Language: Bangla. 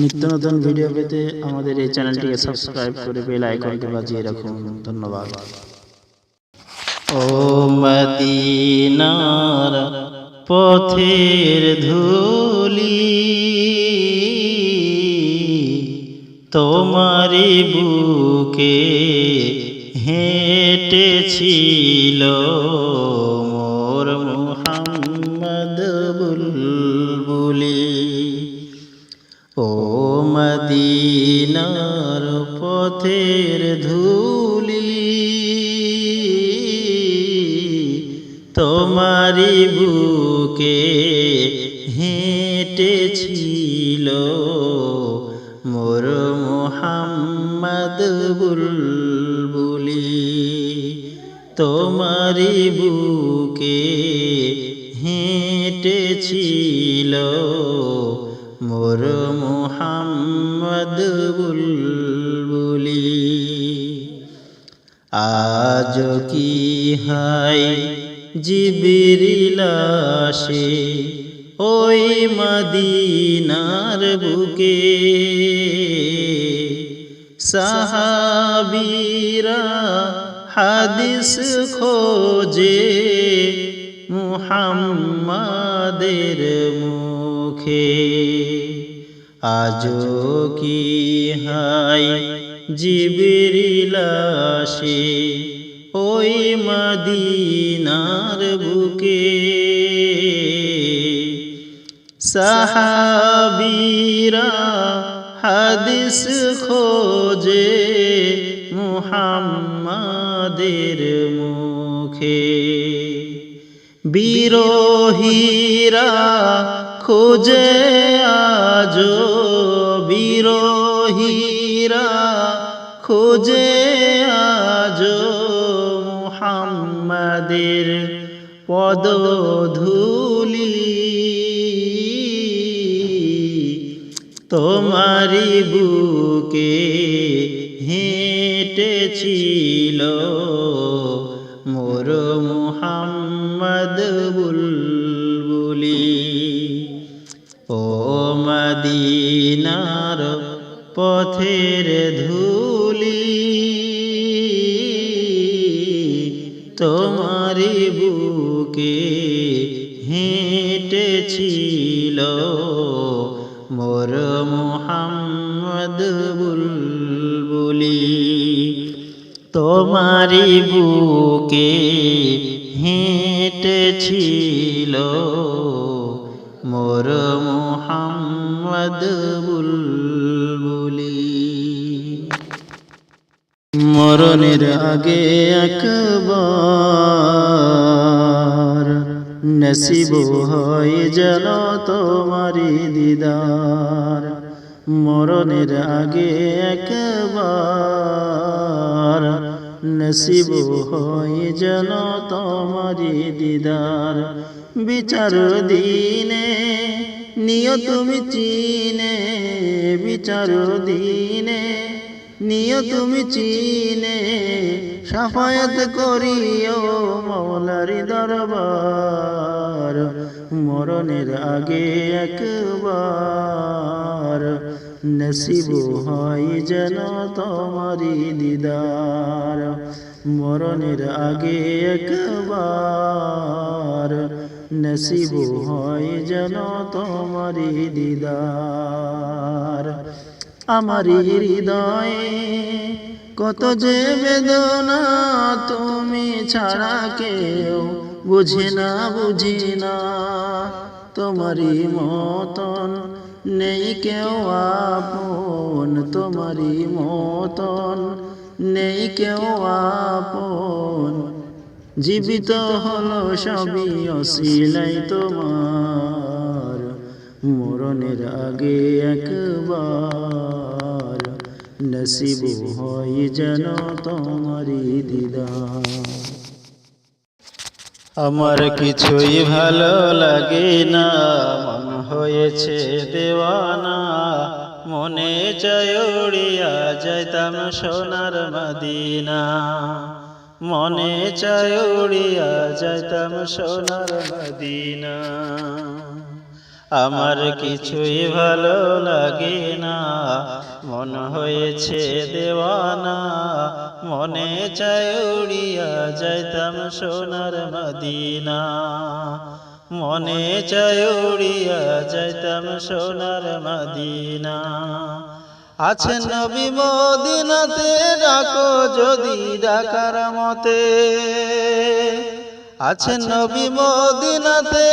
নিত্য নতুন ভিডিও পেতে আমাদের এই চ্যানেলটিকে সাবস্ক্রাইব করে বেল আইকনটি বাজিয়ে রাখুন। ধন্যবাদ। ও মদিনার পথের ধুলি তোমারি বুকে হেঁটেছিল মোর মোহাম্মদ বুলবুলি মদিনার পথের ধুলি। তোমারি বুকে হেঁটেছিল মোর মোহাম্মদ বুলবুলি। তোমারি বুকে হেঁটেছিল মোর বুলবুলি আজ কি হাই জিবিরিলাসে ওই মদিনার বুকে? সাহাবীরা হাদিস খোঁজে মুহাম্মাদের মুখে। আজও কি হাই জিবিরিলাসে ওই মদিনার বুকে? সাহাবীরা হাদিস খোঁজে মুহাম্মাদের মুখে। বিরোহীরা খোঁজে আজ বিরোহীরা খোঁজে আজ মুহাম্মাদের পদধূলি। তোমারি বুকে হেঁটেছিল মোর মুহাম্মদ বুলবুলি। ও মদিনার পথের বুলবুলি তোমারি বুকে হেঁটেছিল মোর মোহাম্মদ বুলবুলি। মরণের আগে একবার নসিব হয় যেন তোমারি দিদার। মরণের আগে একবার নসিব হয় যেন তোমারি দিদার। বিচার দিনে নিয় তুমি চিনে, বিচার দিনে নিয় তুমি চিনে, সাফায়াত করিও মৌলারি দরবার। মরণের আগে একবার নসিব হয় যেন তোমারি দিদার। মরণের আগে একবার নসিব হয় যেন তোমারি দিদার। আমারি হৃদয়ে কত যে বেদনা তুমি ছাড়া কেউ বুঝে না, বুঝি না। তোমারি মতন নেই কেউ আপন তোমারি মতন, নেই কেউ আপন। জীবিত হলো সবই অশিলাই তোমার, মরণের আগে একবার। নসিব হয় যেন তোমারি দিদা আমার কিছুই ভালো লাগে না। মন হয়েছে দেওয়ানা, মনে চায় উড়িয়া যাইতাম সোনার মদিনা। মনে চায় উড়িয়া যাইতাম সোনার মদিনা। আমার কিছুই ভালো লাগে না। মন হয়েছে দেওয়ানা। মনে চায় উড়িয়া যাইতাম সোনার মদিনা। মনে চায় উড়িয়া যাইতাম সোনার মদিনা। আছেন নবী মদিনাতে ডাকো যদি ডাকার মতে। আছেন নবী মদিনাতে